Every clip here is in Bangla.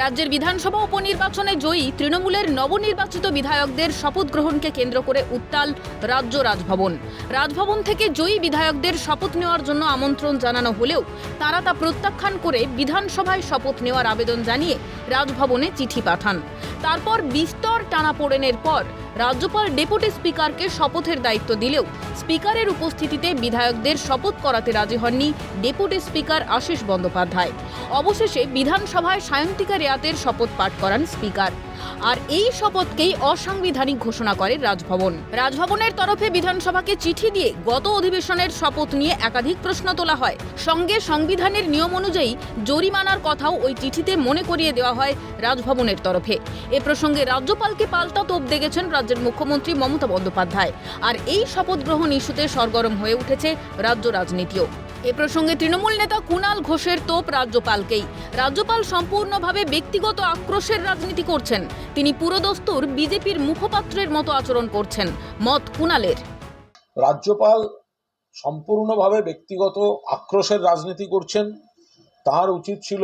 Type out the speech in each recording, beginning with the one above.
রাজ্যের বিধানসভা উপনির্বাচনে জয়ী তৃণমূলের নবনির্বাচিত বিধায়কদের শপথ গ্রহণকে কেন্দ্র করে উত্তাল রাজ্য রাজভবন। রাজভবন থেকে জয়ী বিধায়কদের শপথ নেওয়ার জন্য আমন্ত্রণ জানানো হলেও তারা তা প্রত্যাখ্যান করে বিধানসভায় শপথ নেওয়ার আবেদন জানিয়ে রাজভবনে চিঠি পাঠান। তারপর বিস্তর টানাপোড়েনের পর রাজ্যপাল ডেপুটি স্পিকারকে শপথের দায়িত্ব দিলেও স্পিকারের উপস্থিতিতে বিধায়কদের শপথ করাতে রাজি হননি ডেপুটি স্পিকার আশিস বন্দ্যোপাধ্যায়। অবশেষে বিধানসভায় সায়ন্তিকা রেয়াতের শপথ পাঠ করান স্পিকার। আর এই শপথকেই অসাংবিধানিক ঘোষণা করে রাজভবন। রাজভবনের তরফে বিধানসভাকে চিঠি দিয়ে গত অধিবেশনের শপথ নিয়ে একাধিক প্রশ্ন তোলা হয়। সঙ্গে সংবিধানের নিয়ম অনুযায়ী জরিমানার কথাও ওই চিঠিতে মনে করিয়ে দেওয়া হয় রাজভবনের তরফে। এ প্রসঙ্গে রাজ্যপালকে পাল্টা তোপ দেখেছেন রাজ্যের মুখ্যমন্ত্রী মমতা বন্দ্যোপাধ্যায়। আর এই শপথ গ্রহণ ইস্যুতে সরগরম হয়ে উঠেছে রাজ্য রাজনীতিও। এ প্রসঙ্গে তৃণমূল নেতা কুণাল ঘোষের তোপ রাজ্যপালকেই। রাজ্যপাল সম্পূর্ণভাবে ব্যক্তিগত আক্রোশের রাজনীতি করছেন। তিনি পুরোদস্তুর বিজেপির মুখপাত্রের মতো আচরণ করছেন। মত কুণালের। রাজ্যপাল সম্পূর্ণভাবে ব্যক্তিগত আক্রোশের রাজনীতি করছেন। তার উচিত ছিল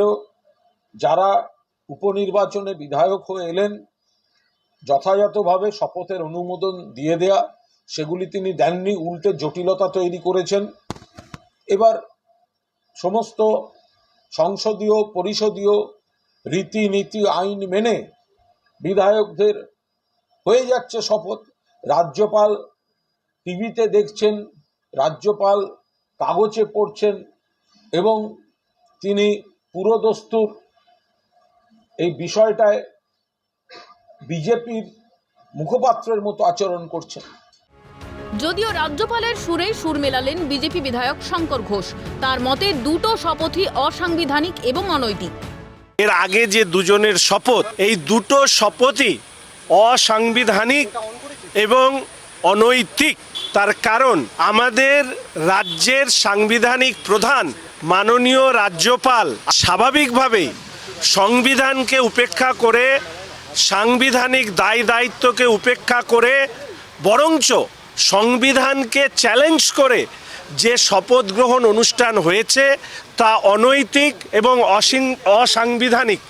যারা উপনির্বাচনে বিধায়ক হয়ে এলেন, যথাযথভাবে শপথের অনুমোদন দিয়ে দেয়া। সেগুলি তিনি দেননি, উল্টে জটিলতা তৈরি করেছেন। এবার সমস্ত সংসদীয়, পরিষদীয় রীতিনীতি, আইন মেনে বিধায়কদের হয়ে যাচ্ছে শপথ। রাজ্যপাল টিভিতে দেখছেন, রাজ্যপাল কাগজে পড়ছেন এবং তিনি পুরোদস্তুর। এই বিষয়টায় বিজেপির মুখপাত্রের মতো আচরণ করছেন। যদিও রাজ্যপালের সুরে সুর মেলালেন বিজেপি বিধায়ক শঙ্কর ঘোষ। তার মতে দুটো শপথই অসাংবিধানিক এবং অনৈতিক। এর আগে যে দুজনের শপথ, এই দুটো শপথই অসাংবিধানিক এবং অনৈতিক। তার কারণ, আমাদের রাজ্যের সাংবিধানিক প্রধান, মাননীয় রাজ্যপাল স্বাভাবিকভাবেই সংবিধানকে উপেক্ষা করে, সাংবিধানিক দায় দায়িত্বকে উপেক্ষা করে, বরঞ্চ সংবিধানকে চ্যালেঞ্জ করে যে শপথ গ্রহণ অনুষ্ঠান হয়েছে তা অনৈতিক এবং অসিং- অসাংবিধানিক।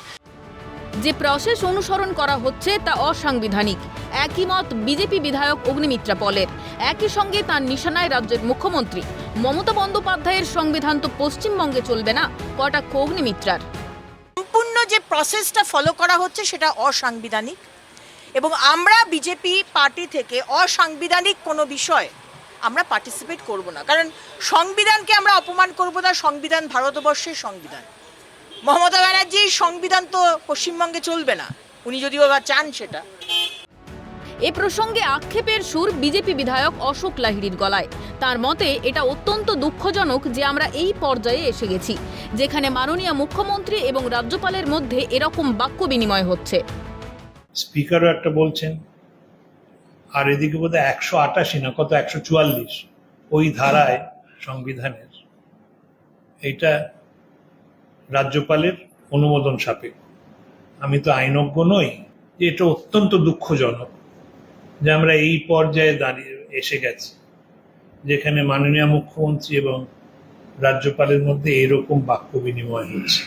যে প্রসেস অনুসরণ করা হচ্ছে তা অসাংবিধানিক। একই মত বিজেপি বিধায়ক অগ্নিমিত্রা পলের একই সঙ্গে তার নিশানায় রাজ্যের মুখ্যমন্ত্রী মমতা বন্দ্যোপাধ্যায়ের সংবিধান তো পশ্চিমবঙ্গে চলবে না কটাক্ষ অগ্নিমিত্রার। সম্পূর্ণ যে প্রসেসটা ফলো করা হচ্ছে সেটা অসাংবিধানিক। এবং আমরা বিজেপি পার্টি থেকে অসাংবিধানিক কোনো বিষয় আমরা পার্টিসিপেট করব না। কারণ সংবিধানকে আমরা অপমান করব না, সংবিধান ভারতবর্ষের সংবিধান। মমতা ব্যানার্জির সংবিধান তো পশ্চিমবঙ্গে চলবে না। উনি যদিও বা চান সেটা। এ প্রসঙ্গে আক্ষেপের সুর বিজেপি বিধায়ক অশোক লাহিড়ির গলায়। তার মতে, এটা অত্যন্ত দুঃখজনক যে আমরা এই পর্যায়ে এসে গেছি, যেখানে মাননীয় মুখ্যমন্ত্রী এবং রাজ্যপালের মধ্যে এরকম বাক্য বিনিময় হচ্ছে। স্পিকারও একটা বলছেন, আর এদিকে বোধহয় একশো আটাশি না, কত, একশো চুয়াল্লিশ, ওই ধারায় সংবিধানের। এইটা রাজ্যপালের অনুমোদন সাপেক্ষ। আমি তো আইনজ্ঞ নই যে এটা অত্যন্ত দুঃখজনক যে আমরা এই পর্যায়ে দাঁড়িয়ে এসে গেছি, যেখানে মাননীয় মুখ্যমন্ত্রী এবং রাজ্যপালের মধ্যে এরকম বাক্য বিনিময় হচ্ছে।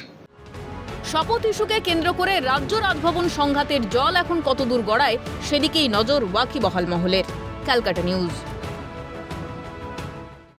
শপথ ইস্যুকে কেন্দ্র করে রাজ্য রাজভবন সংঘাতের জল এখন কতদূর গড়ায়, সেদিকেই নজর ওয়াকিবহাল মহলের। ক্যালকাটা নিউজ।